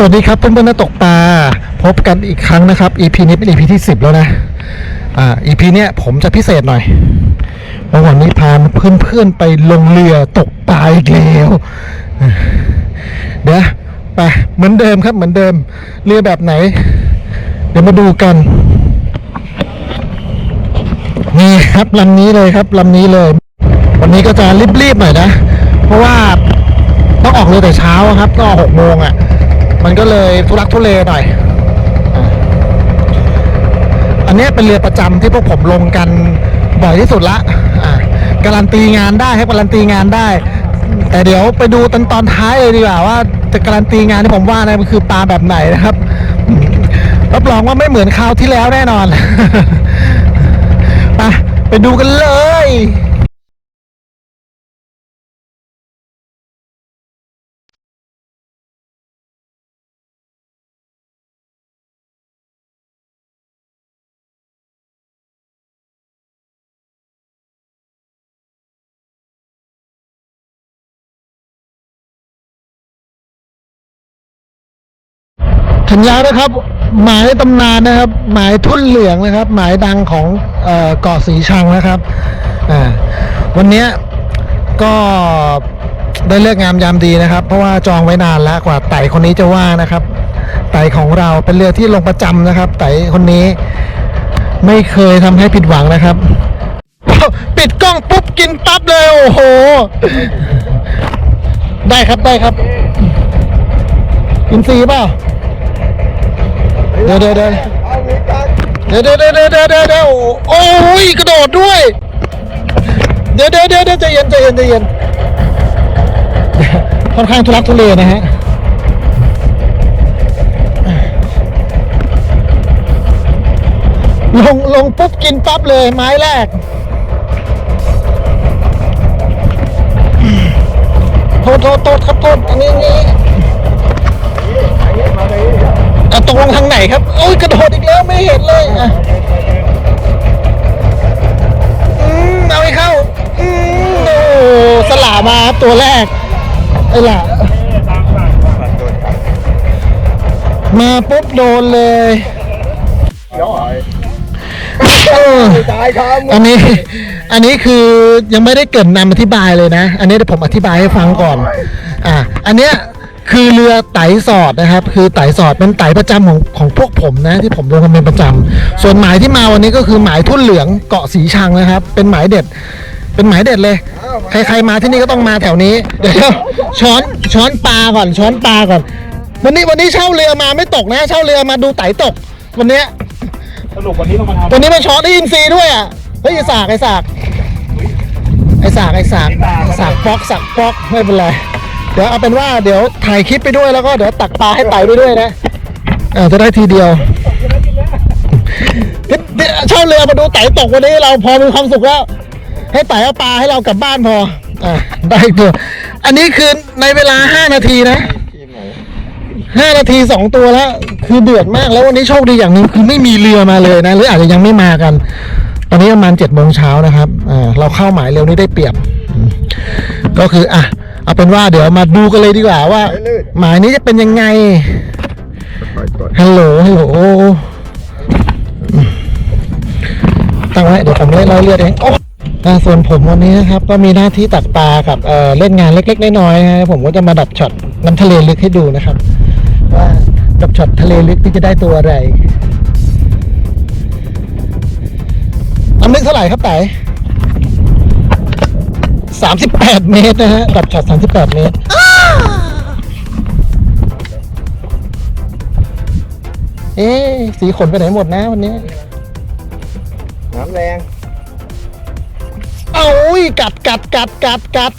สวัสดีครับเพื่อนๆนักตกปลาพบกันอีกครั้งนะครับ EP นี้เป็น EP ที่ 10 แล้วนะ อ่า EP เนี้ยผมจะพิเศษหน่อยเมื่อวันนี้พาเพื่อนๆไปลงเรือตกปลาอีกแล้วเดี๋ยวไปเหมือนเดิมครับเหมือนเดิมเรือแบบไหน เดี๋ยวมาดูกัน นี่ครับลำนี้เลยครับลำนี้เลย วันนี้ก็จะรีบๆหน่อยนะ เพราะว่าต้องออกเรือแต่เช้าครับต้องออกหกโมงอะ มันก็เลยทุรักทุเลหน่อย อันนี้เป็นเรือประจำที่พวกผมลงกันบ่อยที่สุดละอะการันตีงานได้ครับการันตีงานได้ แต่เดี๋ยวไปดูตอนตอนท้ายเลยดีกว่าว่าจะการันตีงานที่ผมว่านะมันคือปลาแบบไหนนะครับรับรองว่าไม่เหมือนคราวที่แล้วแน่นอนไปไปดูกันเลย สัญญานะครับ หมายตำนานนะครับ หมายทุ่นเหลืองนะครับ หมายดังของเกาะสีชังนะครับวันนี้ก็ได้เลือกงามยามดีนะครับ เพราะว่าจองไว้นานแล้วกว่าไต่คนนี้จะว่างนะครับ ไต่ของเราเป็นเรือที่ลงประจำนะครับ ไต่คนนี้ไม่เคยทำให้ผิดหวังนะครับ ปิดกล้องปุ๊บกินปั๊บเลยโอ้โห ได้ครับได้ครับอินซีเปล่า เดี๋ยวเดี๋ยวเดี๋ยวเดี๋ยวเดี๋ยวเดี๋ยวเดี๋ยวเดี๋ยวเดี๋ยวเดี๋ยวโอ้ยกระโดดด้วย เดี๋ยวเดี๋ยวเดี๋ยวเดี๋ยวใจเย็นใจเย็นใจเย็นค่อนข้างทุลักทุเลนะฮะลงลงปุ๊บกินปั๊บเลยไม้แรก โทษโทษโทษครับโทษอันนี้นี่ ลงทางไหนครับโอ้ยกระโดดอีกแล้วไม่เห็นเลยอะอืมเอาให้เข้าอืมโอ้สลามาครับตัวแรกไอ้หล่ะมาปุ๊บโดนเลยเออตายครับอันนี้ อันนี้คือยังไม่ได้เกรินนำอธิบายเลยนะ อันนี้เดี๋ยวผมอธิบายให้ฟังก่อน อ่า อันเนี้ย คือเรือไต่สอดนะครับ คือไต่สอดเป็นไต่ประจำของของพวกผมนะที่ผมลงกันเป็นประจำส่วนหมายที่มาวันนี้ก็คือหมายทุ่นเหลืองเกาะสีชังนะครับ เป็นหมายเด็ด เป็นหมายเด็ดเลย ใครๆมาที่นี่ก็ต้องมาแถวนี้เดี๋ยวช้อนช้อนปลาก่อนช้อนปลาก่อน วันนี้วันนี้เช่าเรือมาไม่ตกนะ เช่าเรือมาดูไต่ตก วันเนี้ยสรุปวันนี้เรามาทำตัวนี้มันช็อตได้ยินซีย์ด้วยอะเฮ้ยไอ้สากไอ้สากไอ้สากไอ้สากสากป๊อกสากป๊อกไม่เป็นไรเดี๋ยวเอาเป็นว่าเดี๋ยวถ่ายคลิปไปด้วยแล้วก็เดี๋ยวตักปลาให้ไต่ไปด้วยนะเออจะได้ทีเดียวทีเดียวเช่าเรือมาดูไต่ตกวันนี้เราพอมีความสุขแล้ว ให้ไต่เอาปลาให้เรากลับบ้านพอ อะได้ตัวอันนี้คือในเวลาห้านาทีนะห้านาทีสองตัวแล้ว คือเดือดมากแล้ววันนี้โชคดีอย่างหนึงคือไม่มีเรือมาเลยนะ หรืออาจจะยังไม่มากัน ตอนนี้ประมาณเจ็ดโมงเช้านะครับอ่าเราเข้าหมายเร็วนี่ได้เปรียบ ก็คืออะ เอาเป็นว่าเดี๋ยวมาดูกันเลยดีกว่าว่า หมายนี้จะเป็นยังไงฮัลโหลฮัลโหลตั้งไว้เดี๋ยวผมเล่นรายละเอียดเองโอ้ส่วนผมวันนี้นะครับ ก็มีหน้าที่ตักปลากับเอ่อเล่นงานเล็กๆน้อยๆนะผมก็จะมาดับช็อตน้ำทะเลลึกให้ดูนะครับ ว่าดับช็อตทะเลลึกที่จะได้ตัวอะไรน้ำลึกเท่าไหร่ครับไต่ สามสิบแปดเมตรนะฮะ ดับช็อตสามสิบแปดเมตร เอ๊ะสีขนไปไหนหมดนะวันนี้ น้ำแรงเอาอุ้ยกัดกัดกัดกัดกัด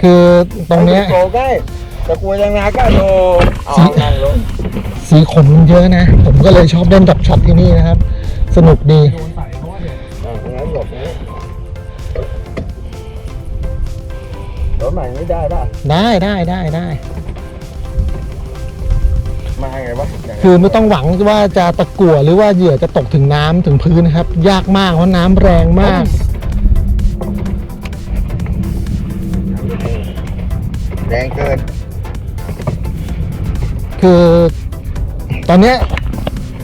คือตรงเนี้ยโกใกล้ตะกลัวยังนาก็โดเอานั่งลงสีขนมันเยอะนะ ผมก็เลยชอบเล่นดับช็อตที่นี่นะครับ สนุกดีอ่า หม่ไม่ได้ป่ะได้ได้ได้ได้มาไงวะอย่างนั้นคือไม่ต้องหวังว่าจะตะกั่วหรือว่าเหยื่อจะตกถึงน้ำถึงพื้นนะครับ ยากมากเพราะน้ำแรงมาก แรงเกินคือตอนเนี้ย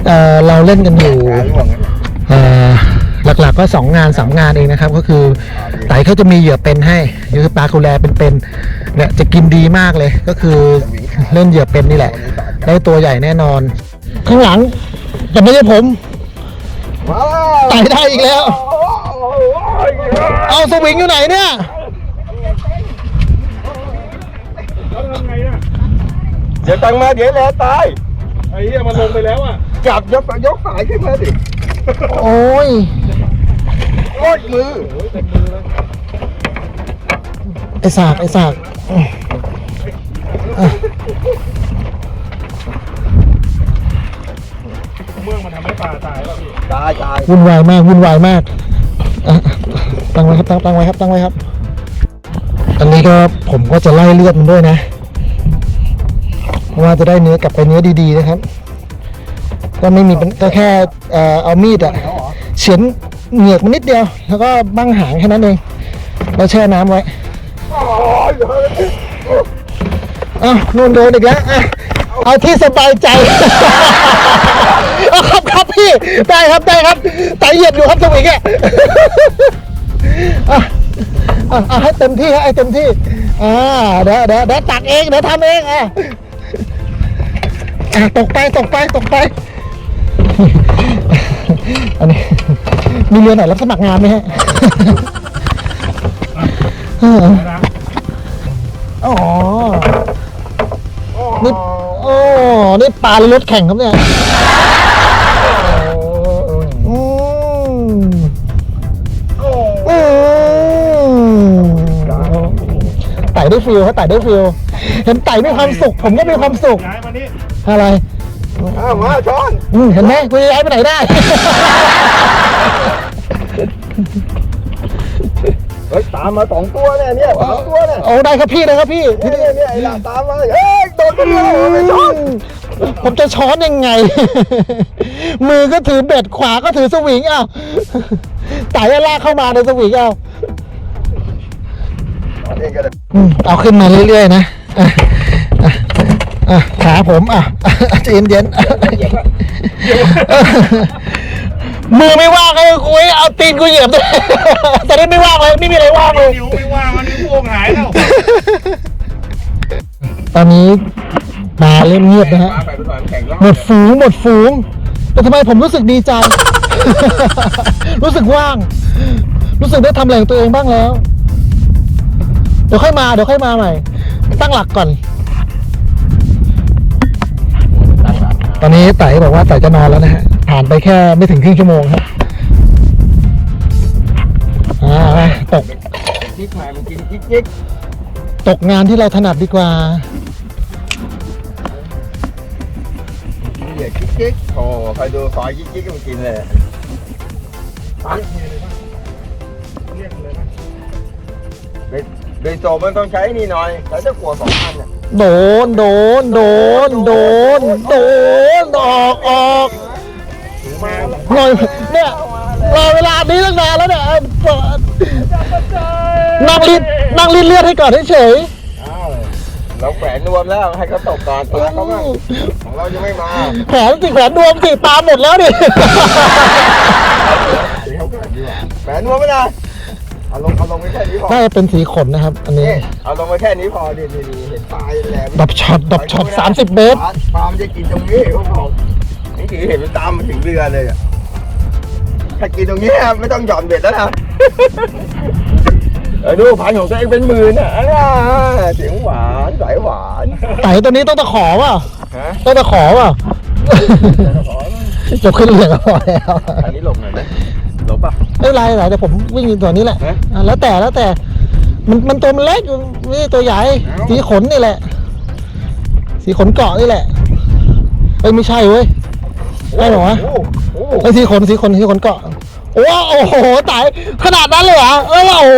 เอ่อเราเล่นกันอยู่ ขาล่วงนะ เอ่อ หลักๆก็สองงานสามงานเองนะครับ ก็คือไต่เขาจะมีเหยื่อเป็นให้คือปลาคูแลเป็นๆเนี่ยจะกินดีมากเลย ก็คือเล่นเหยื่อเป็นนี่แหละ ได้ตัวใหญ่แน่นอน ข้างหลังแต่ไม่ใช่ผมว้าวไต่ได้อีกแล้วโอ้ยเอาสวิงอยู่ไหนเนี่ยเดี๋ยวตังมาเดี๋ยวแลตายไอ้เหี้ยมันลงไปแล้วอะจับยกยกสายขึ้นมาดิ โอ้ยโอ้ยมือไอสากไอสากอะเมื่องมันทำให้ปลาตายป่ะพี่ตายตายวุ่นวายมากวุ่นวายมากอะตั้งไว้ครับตั้งตั้งไว้ครับตั้งไว้ครับอันนี้ก็ผมก็จะไล่เลือดมันด้วยนะเพราะว่าจะได้เนื้อกลับไปเนื้อดีๆนะครับ ก็ไม่มีปัญก็แค่เอ่อเอามีดอะเฉือน เหงือกมันนิดเดียว แล้วก็บั้งหางแค่นั้นเองแล้วแช่น้ำไว้โอ้าวนู่นโดนอีกแล้วอะเอาที่สบายใจเอาครับครับพี่ ได้ครับได้ครับไตเหยียบอยู่ครับสวิงอะอะอะอะให้เต็มที่ให้เต็มที่ อ่า เดี๋ยวเดี๋ยวเดี๋ยวตักเอง เดี๋ยวทำเองอะตกไปตกไปตกไป อันนี้ มีเรือไหนรับสมัครงานไหมฮะเออนะอ๋อนี่โอ้นี่ปลาหรือรถแข่งครับเนี่ยอืมอืมไต่ได้ฟิลเขาไต่ได้ฟิลเห็นไต่มีความสุข ผมก็มีความสุข ย้ายมานี่อะไร อมาช้อนอืมเห็นไหมกูจะย้ายไปไหนได้ เฮ้ยตามมาสองตัวเนี่ยเนี่ยสองตัวเนี่ยโอ้ได้ครับพี่ได้ครับพี่เนี่ยเนี่ยเนี่ยไอ้หลานตามมาเฮ้ยโดนคนเดียไม่ช้อนผมจะช้อนยังไง มือก็ถือเบ็ดขวาก็ถือสวิงเอ้าวไต่ลากเข้ามาในสวิงอ้าวเองก็ได้ อืมเอาขึ้นมาเรื่อยๆนะอะอะ อะขาผมอะใจเย็นๆมือไม่ว่างเลยคุยเอาตีนกูเหยียบด้วยตอนนี้ไม่ว่างเลยไม่มีอะไรว่างเลยนิ้วไม่ว่างมันนิ้วโป่งหายแล้วตอนนี้ปลาเริ่มเงียบนะฮะมาไปไปก่อนแข่งรอบหมดฝูงหมดฝูงแต่ทำไมผมรู้สึกดีใจ รู้สึกว่าง รู้สึกได้ทำอะไรของตัวเองบ้างแล้ว เดี๋ยวค่อยมาเดี๋ยวค่อยมาใหม่ ตั้งหลักก่อน ตอนนี้ไต่บอกว่าไต่จะนอนแล้วนะฮะ ผ่านไปแค่ไม่ถึงครึ่งชั่วโมงครับอ่าไปตกจิ๊กหมายมันกินจิ๊กจิ๊กตกงานที่เราถนัดดีกว่า เหยียดจิ๊กจิ๊กโอ้ใครดูซอยจิ๊กจิ๊กมันกินเลยเรียกเลยนะเบเบโซมันต้องใช้นี่หน่อยใช้ตะกั่วสองอันเนี่ย โดน โดน โดน โดน โดน ออกออกมาหน่อยเนี่ยรอเวลานี้ตั้งนานแล้วเนี่ยนั่งรีดนั่งรีดเลือดให้ก่อนเฉยอ้าวเราแขวนนวมแล้วให้เขาตกก่อนตาเขาบ้างของเรายังไม่มาๆแขนสิแขนดวมสิปลาหมดแล้วดิ เดี๋ยวเขาแขวนดีกว่าแขวนนวมไม่ได้ เอาลงเอาลงไปแค่นี้พอน่าจะเป็นสีขนนะครับ อันนี้ นี่เอาลงไปแค่นี้พอดีนี่เห็นปลายแหลมดับช็อตดับช็อตสามสิบเมตรปลามันจะกินตรงนี้เขาบอกนี่คือเห็นมันตามมาถึงเรือเลยอะถ้ากินตรงนี้ไม่ต้องหย่อนเบ็ดแล้วนะ เออดูพันของตัวเองเป็นหมื่นอะอ่าเสียงหวานสายหวานไต่ตัวนี้ต้องตะขอเปล่ะฮะต้องตะขอเปล่ะ จบขึ้นเรือก็พอแล้ว อันนี้หลบหน่อยไหมหลบป่ะไม่เป็นไรหรอกแต่ผมวิ่งอยู่ตัวนี้แหละฮะ อะแล้วแต่แล้วแต่มันมันตัวมันเล็กนี่ตัวใหญ่เอ้าสีขนนี่แหละ สีขนเกาะนี่แหละเอ้ยไม่ใช่เว้ยใช่เหรอวะ โอ้โหไอ้ยสีขนสีขนสีขนเกาะโอ้โอ้โหตายขนาดนั้นเลยเหรอเอ้ยโอ้โห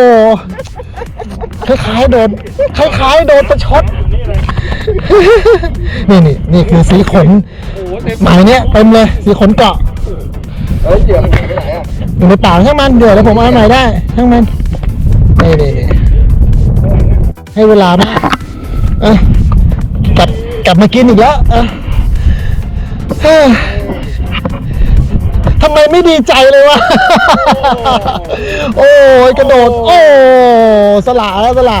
คล้ายๆโดนคล้ายๆโดนประชดนี่เลยนี่นี่นี่คือสีขนโอ้โหเต็มหมายเนี้ยเต็มเลยสีขนเกาะเอ้ยเดี๋ยวมันหนีไปไหน อยู่ในป่าช่างมันเดี๋ยวเดี๋ยวผมเอาใหม่ได้ช่างมันนี่นี่ให้เวลามากเอ้ยจับกลับมากินอีกแล้วอะเฮ้ยทำไมไม่ดีใจเลยวะ โอ้ยกระโดด โอ้สละแล้วสละ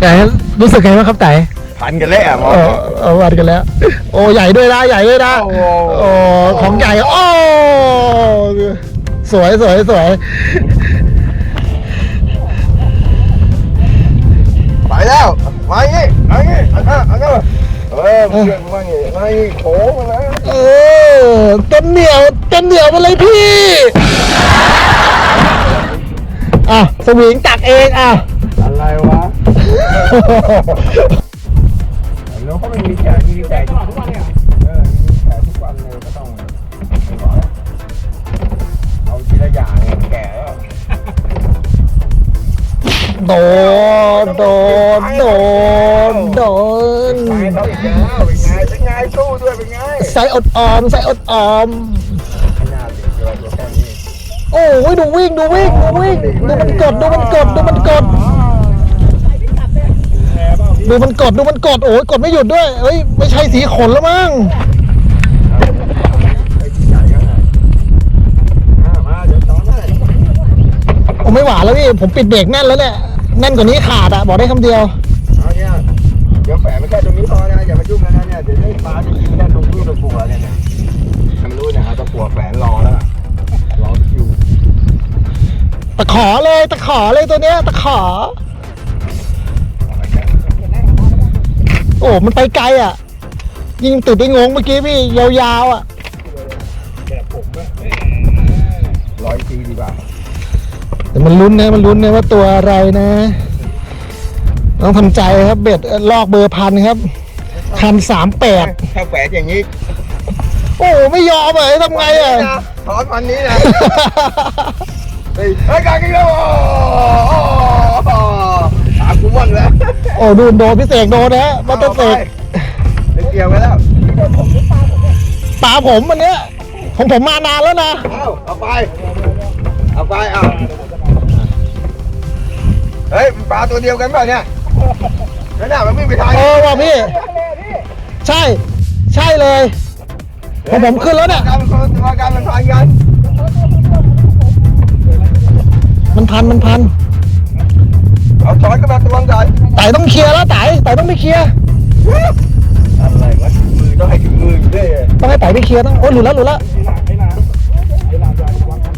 แต่รู้สึกไงบ้างครับไต่ พันกันแล้วอะหมอ เออเอาวัดกันแล้ว โอ้ใหญ่ด้วยนะใหญ่ด้วยนะโอ้โหโอ้ของใหญ่โอ้สวยสวยสวยไปแล้วมาอย่างงี้มาอย่างงี้อันนั้นอันนั้นเออเพื่อนมาอย่างงี้มาอย่างงี้โค้งมาแล้วเออเต็มเหนียวเต็มเหนียวมาเลยพี่อะสวิงตักเองอะอะไรวะ แล้วเขาไม่มีแขกมีแขกทุกวันเนี่ยเออมีแขกทุกวันเลยก็ต้องไม่ไหวเอาทีละอย่างแก่แล้วโดนโดนโดนโดนไปต้องอีกแล้วเป็นไงเป็นไงสู้ด้วยเป็นไงใส่อดออมใส่อดออมขนาดเด็กเราตัวแค่นี้โอ้ยดูวิ่งดูวิ่งดูวิ่งดูมันกดดูมันกดดูมันกดแพ้เปล่าพี่ ดูมันกดดูมันกดโอ้ยกดไม่หยุดด้วยเอ้ยไม่ใช่สีขนแล้วมั้งไปที่ใหญ่ก็ได้มามาเดี๋ยวซ้อนให้ผมไม่หวานแล้วพี่ผมปิดเบรกแน่นแล้วเนี่ยแน่นกว่านี้ขาดอะบอกได้คำเดียวเอาเนี่ยเดี๋ยวแฝงไปแค่ตรงนี้พอนะอย่ามาจุ่มกันนะเนี่ยเดี๋ยวได้ปลาจะกินแค่ตรงตู้ตะกั่วเนี่ยเนี่ยทำรู้เนี่ยเอาตะกั่วแฝงรอแล้วอะรอคิวตะขอเลยตะขอเลยตัวเนี้ยตะขอ โอ้ มันไปไกลอะ ยิงติดไปงงเมื่อกี้พี่ยาวๆอะแบบผมอะร้อยทีดีกว่าแต่มันลุ้นนะมันลุ้นนะว่าตัวอะไรนะ ต้องทำใจครับเบ็ดลอกเบอร์พันครับพันสามแปดถ้าแฝงอย่างนี้ โอ้ ไม่ยอมเลยทำไงอะถอนพันนี้นะเฮ้ยเฮ้ยการกินแล้วโอ้โหตามกูมั่นแล้วโอ้ดูโดนพี่เสกโดนนะมาตเสกไปเกี่ยวไปแล้วปลาผมอันเนี้ยของผมมานานแล้วนะเอาเอาไป เอาไปเอาเฮ้ยมันปลาตัวเดียวกันเปล่าเนี่ยนั่นน่ะมันวิ่งไปทางเออว่ะพี่ ใช่ ใช่เลยของผมขึ้นแล้วเนี่ยการมันตัวการมันพันกันมันพันมันพัน เอาช้อนก็มาตวงก่อนไต่ต้องเคลียร์แล้วไต่ไต่ต้องไปเคลียร์อะไรวะถึงมือต้องให้ถึงมืออยู่ด้วยต้องให้ไต่ไปเคลียร์ต้องโอ้ยหลุดแล้วหลุดแล้วทีหลังให้น้ำเวลาจะวางกัน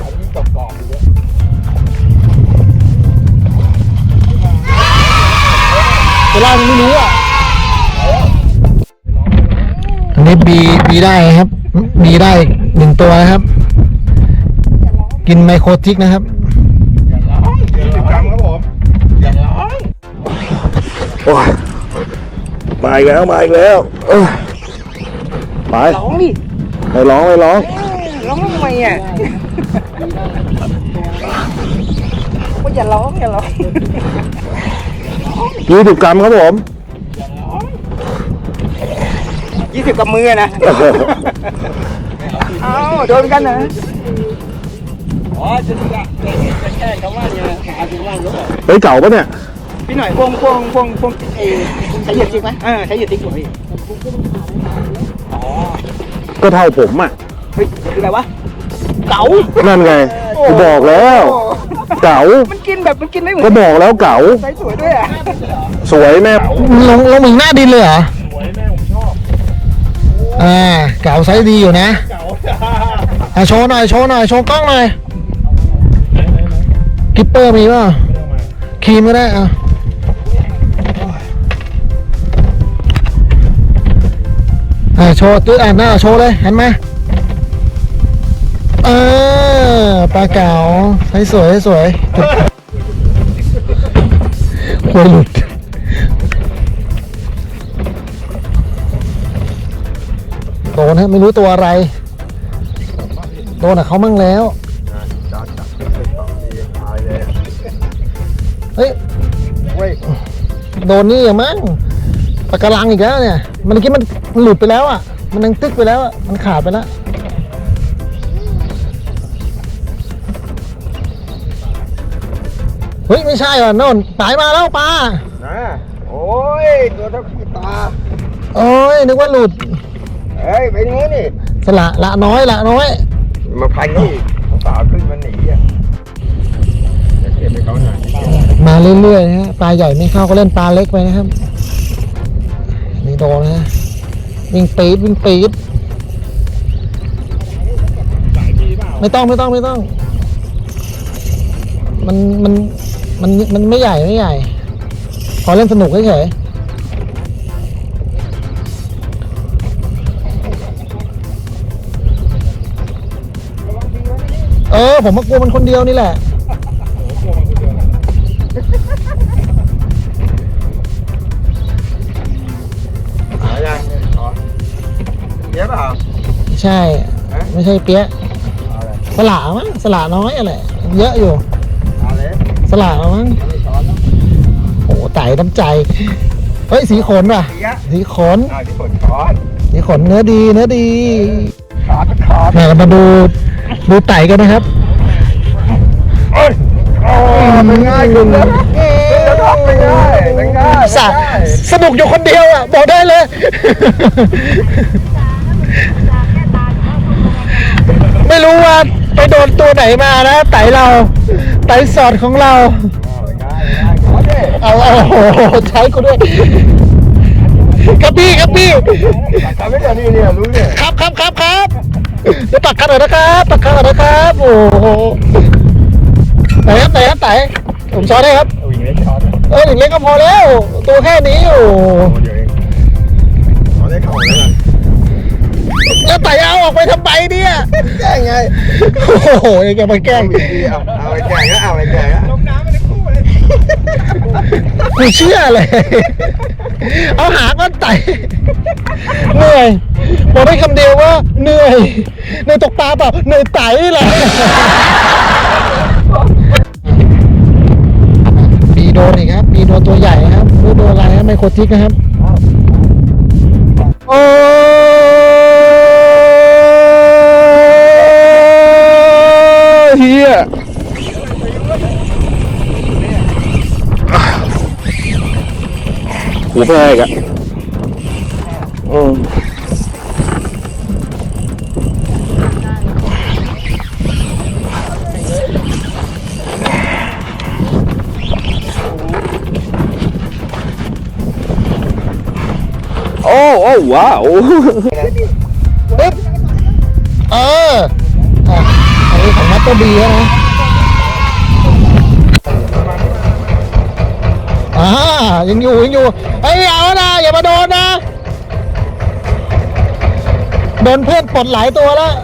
อันนี้กรอบๆอยู่ด้วยเวลามันไม่รู้อะอันนี้บีบีได้ครับ บีได้หนึ่งตัวนะครับ กินไมโครทิกนะครับ โอ้ยมาอีกแล้วมาอีกแล้วเออไปร้องดิไม่ร้องไม่ร้องร้องทำไมอะว่าอย่าร้องอย่าร้องยี่สิบกรัมครับผมยี่สิบกับมือนะเอ้าโดนกันนะอ๋อจะจะจะแค่คำว่าเนี่ยหาถึงว่ารู้เฮ้ยเก่าปะเนี่ย พี่หน่อยพวงพวงพวงพวงเอใช้เหยียดติ๊กไหมเออใช้เหยียดติ๊กอยู่พี่อ๋อก็เท่าผมอะเฮ้ยคืออะไรวะเก๋านั่นไงกูบอกแล้ว เก๋ามันกินแบบมันกินไม่เหมือก็นบอกแล้วเก๋าใส่สวยด้วยอะสวยแม่ลงลงถึงหน้าดินเลยเหรอสวยแม่ผมชอบอ่าเก่าไซส์ดีอยู่นะเก่าอะโชว์หน่อยโชว์หน่อยโชว์กล้องหน่อยกิปเปอร์มีป่ะครีมก็ได้อะ อะโชว์ตื้ออะหน้าโชว์เลยเห็นไหมเออปลาเก๋าใสสวยให้สวยหัวหลุดโดนฮะไม่รู้ตัวอะไร โดนอะเขามั่งแล้วเฮ้ยโดนนี่อะมั้งปลากกาลังอีกแล้วเนี่ย มันเมื่อกี้มันมันหลุดไปแล้วอะ มันยังตึกไปแล้วอะ มันขาดไปแล้วเฮ้ยไม่ใช่ว่ะโน่นตายมาแล้วปลานะโอ้ตัวเท่าขี้ตา โอ้ยนึกว่าหลุด เฮ้ยไปนู้นนี่ สละละน้อยละน้อย มาพันนี่สาวขึ้นมาหนีอะจะเก็บไปเขาหน่อยมาเรื่อยๆนะฮะปลาใหญ่ไม่เข้าก็เล่นปลาเล็กไปนะครับ นี่โดนนะฮะวิ่งปีดวิ่งปีดหลายทีเปล่าไม่ต้องไม่ต้องไม่ต้อง มันมันมันมันไม่ใหญ่ไม่ใหญ่ ขอเล่นสนุกเฉยๆเออ ผมมากลัวมันคนเดียวนี่แหละ ใช่ ฮะ ไม่ใช่เปี้ยะเอาเลยสละมั้งสละน้อยอะไรเยอะอยู่ เอาเลยสละมั้งไม่ช้อนแล้วโอ้ไต่น้ำใจ เฮ้ยสีขนว่ะเสียสีขน เอาที่ผลช้อนสีขนเนื้อดีเนื้อดีขาดขาดแม่เรามาดูดูไต่กันนะครับ โอ้ยโอ้เป็นง่ายคุณนะจะทำไม่ได้ไม่ง่ายสะสนุกอยู่คนเดียวอะ บอกได้เลย ไม่รู้ว่าไปโดนตัวไหนมานะไต่เราไต่สอดของเราง่ายง่ายขอดิเอาเอาโอ้โหใช้กูด้วยครับพี่ครับพี่ทำไม่ได้นี่เนี่ยรู้เนี่ยครับครับครับครับเดี๋ยวปักกันหน่อยนะครับปักกันหน่อยนะครับโอ้โหไหนครับไหนครับไหนผมช้อนได้ครับเอาอีกเล็กช้อนเออหนึ่งเล็กก็พอแล้ว ตัวแค่นี้โอ้โหเดี๋ยวเองขอได้เข่าแล้วกัน แล้วไต่เอาออกไปทำไมเนี่ย แก้ไงโอ้โหยังจะมาแกล้งดีเอาเอาไปแก้ก็เอาไปแก้ก็ลงน้ำไม่ได้คู่เลยกูเชื่อเลย เอาหาก้อนไต่เหนื่อยบอกได้คำเดียวว่าเหนื่อยเหนื่อยตกปลาเปล่าเหนื่อยไต่นี่แหละปีโดนอีกครับปีโดนตัวใหญ่ครับไม่รู้โดนอะไรครับไมโครทิกนะครับ โอ้ หูแพกอะอืมโอ้โอ้ว้าวปึ๊บเอออะอันนี้ของมัตเตอร์บีแล้วนะ อ่า ยังอยู่ ยังอยู่ เฮ้ยเอานะอย่ามาโดนนะ โดนเพื่อนปลดหลายตัวแล้ว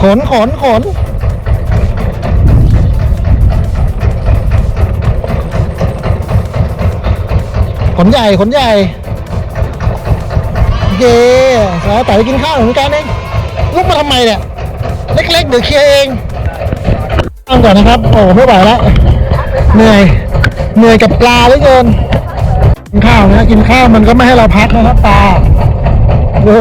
ขนขนขน นใหญ่ขนใหญ่เย่แล้วแต่ไปกินข้าวเหมือนกันเองลุกมาทำไมเนี่ย เล็กๆ เดี๋ยวเคลียร์เองตั้งก่อนนะครับ โอ้ไม่ไหวแล้ว เหนื่อย เหนื่อยกับปลาเหลือเกิน กินข้าวนะ กินข้าวมันก็ไม่ให้เราพักนะครับปลาโอ้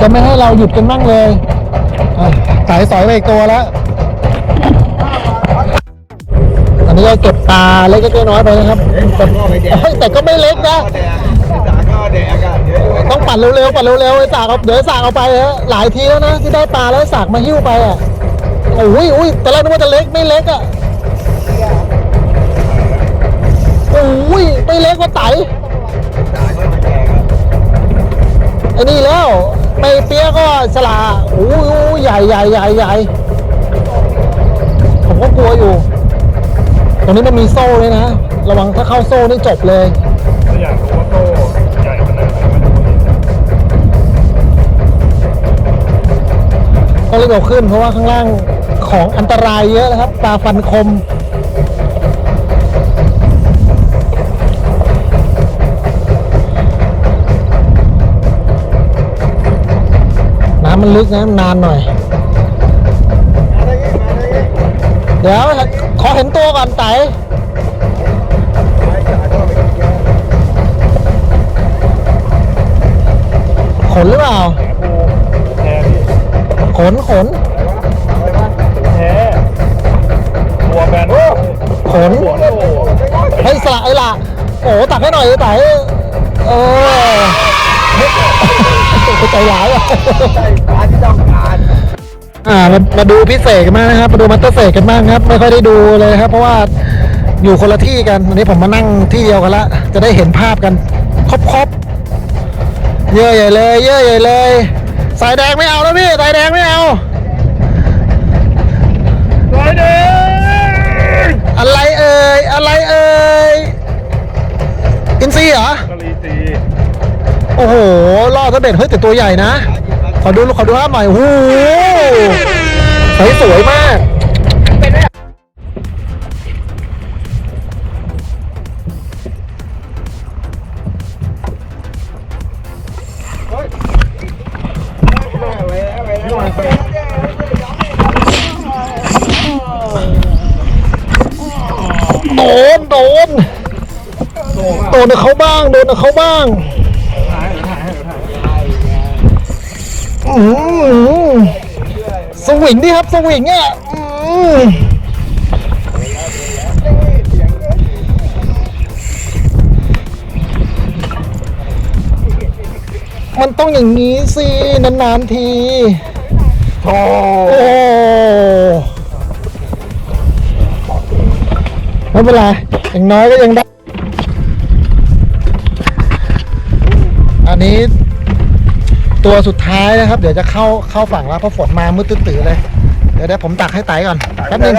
จะไม่ให้เราหยุดกันบ้างเลยสายสอยไปอีกตัวแล้ว อันนี้ก็เก็บปลาเล็กๆน้อยๆไปนะครับแต่เฮ้ยแต่ก็ไม่เล็กนะแดกสาก็แดกอะเดี๋ยวต้องปั่นเร็วๆปั่นเร็วๆไอ้สากเอาเดี๋ยวไอ้สากเอาไปฮะหลายทีแล้วนะที่ได้ปลาแล้วไอ้สากมาหิ้วไปอะโอ้ยอุ้ยแต่แรกนึกว่าจะเล็กไม่เล็กอะโอ้ยไม่เล็กกว่าไตสาก็มาแดกอะไอ้นี่แล้วไม่เปี้ยก็สลาโอ้ยอุ้ยใหญ่ใหญ่ใหญ่ใหญ่ผมก็กลัวอยู่ ตรงนี้มันมีโซ่เลยนะ ระวังถ้าเข้าโซ่นี่จบเลย ถ้าอยากรู้ว่าโตใหญ่ขนาดไหนมาดูนี่ก็รีบเอาขึ้นเพราะว่าข้างล่างของอันตรายเยอะนะครับปลาฟันคม น้ำมันลึกนะนานหน่อย เดี๋ยว ขอเห็นตัวก่อนไตไม่จ่ายก็ไม่กินแกขนหรือเปล่าแท้พี่ขนขนอะไรวะแท้ตัวแบนโอ้ขนหัวโอ้เฮ้ยสละไอ้ละโอ้ตักให้หน่อยไตเออใจร้ายอะใช่ปลาที่ต้องการ อ่ามามาดูพิเศษกันบ้างนะครับ มาดูมัตเตอร์เศษกันบ้างครับ ไม่ค่อยได้ดูเลยครับ เพราะว่าอยู่คนละที่กันวันนี้ผมมานั่งที่เดียวกันละ จะได้เห็นภาพกัน ครบครบๆเยอะใหญ่เลย เยอะใหญ่เลย สายแดงไม่เอาแล้วพี่ สายแดงไม่เอาไรเด้อะไรเอ่ย อะไรเอ่ย อินซีเหรอ กะลีตีโอ้โห ล่อสะเบ็ดเฮ้ยแต่ตัวใหญ่นะ ขอดูขอดูภาพหน่อยโอ้โหสวยมากไปแล้วไปแล้วไปแล้วโดนโดนโดนเขาบ้าง โดนเขาบ้าง อืมสวิงดิครับสวิงเนี่ยอืมมันต้องอย่างนี้สิ นานๆที โอ้โอ้ไม่เป็นไรอย่างน้อยก็ยังได้ อันนี้ ตัวสุดท้ายนะครับ เดี๋ยวจะเข้าเข้าฝั่งแล้วเพราะฝนมามืดตื้อๆเลย เดี๋ยวเดี๋ยวผมตักให้ไตก่อนแป๊บนึง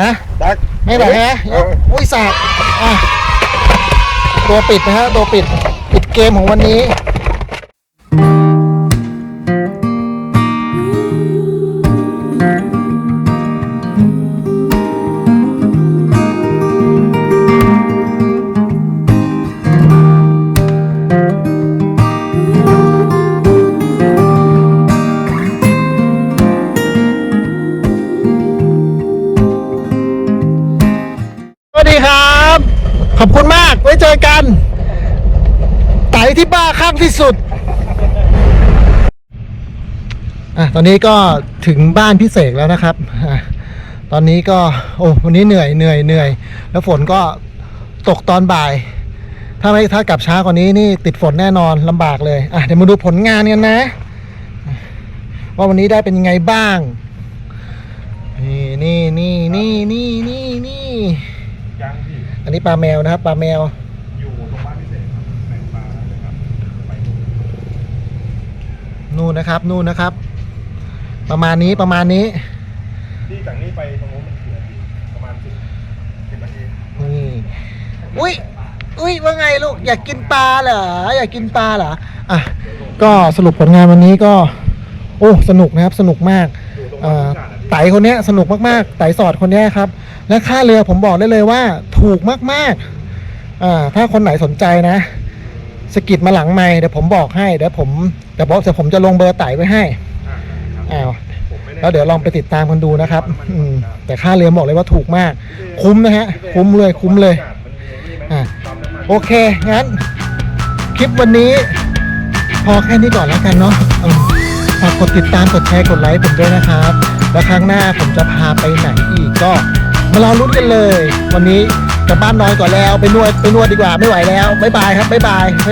ฮะตักไม่ไหวฮะเอออุ้ยสากอะตัวปิดนะฮะตัวปิดปิดเกมของวันนี้ ที่บ้าข้างที่สุดอะตอนนี้ก็ถึงบ้านพี่เสกแล้วนะครับอะตอนนี้ก็โอ้วันนี้เหนื่อยเหนื่อยเหนื่อย แล้วฝนก็ตกตอนบ่าย ถ้าไม่ถ้ากลับช้ากว่านี้นี่ติดฝนแน่นอนลำบากเลยอะเดี๋ยวมาดูผลงานกันนะ ว่าวันนี้ได้เป็นยังไงบ้าง นี่นี่นี่นี่นี่นี่นี่ยังพี่อันนี้ปลาแมวนะครับปลาแมว อยู่ตรงบ้านพิเศษครับแบ่งปลาเลยครับไป นู่นนู่นนะครับ นู่นนะครับ ประมาณนี้ประมาณนี้ที่จากนี้ไปตรงนู้นมันเสียพี่ประมาณสิบสิบนาทีนี่อุ้ยอุ้ยว่าไงลูกอยากกินปลาเหรออยากกินปลาเหรออะก็สรุปผลงานวันนี้ก็ โอ้สนุกนะครับสนุกมากเอ่อไต่คนเนี้ยสนุกมากๆไต่สอดคนเนี้ยครับ และค่าเรือผมบอกได้เลยว่า ถูกมากๆอ่าถ้าคนไหนสนใจนะ สกิดมาหลังไม่เดี๋ยวผมบอกให้เดี๋ยวผมเดี๋ยวบอกเดี๋ยวผมจะลงเบอร์ไต่ไว้ให้อ่าครับอ้าวผมไม่แน่แล้วเดี๋ยวลองไปติดตามกันดูนะครับ อืมแต่ค่าเรือบอกเลยว่าถูกมาก คุ้มนะฮะ คุ้มเลยคุ้มเลยอะโอเค งั้น คลิปวันนี้ พอแค่นี้ก่อนแล้วกันเนาะอืมฝากกดติดตามกดแชร์กดไลค์ผมด้วยนะครับ แล้วครั้งหน้าผมจะพาไปไหนอีกก็มารอรุ้นกันเลย วันนี้กลับบ้านนอนก่อนแล้ว ไปนวดไปนวดดีกว่าไม่ไหวแล้วบ๊ายบายครับบ๊ายบาย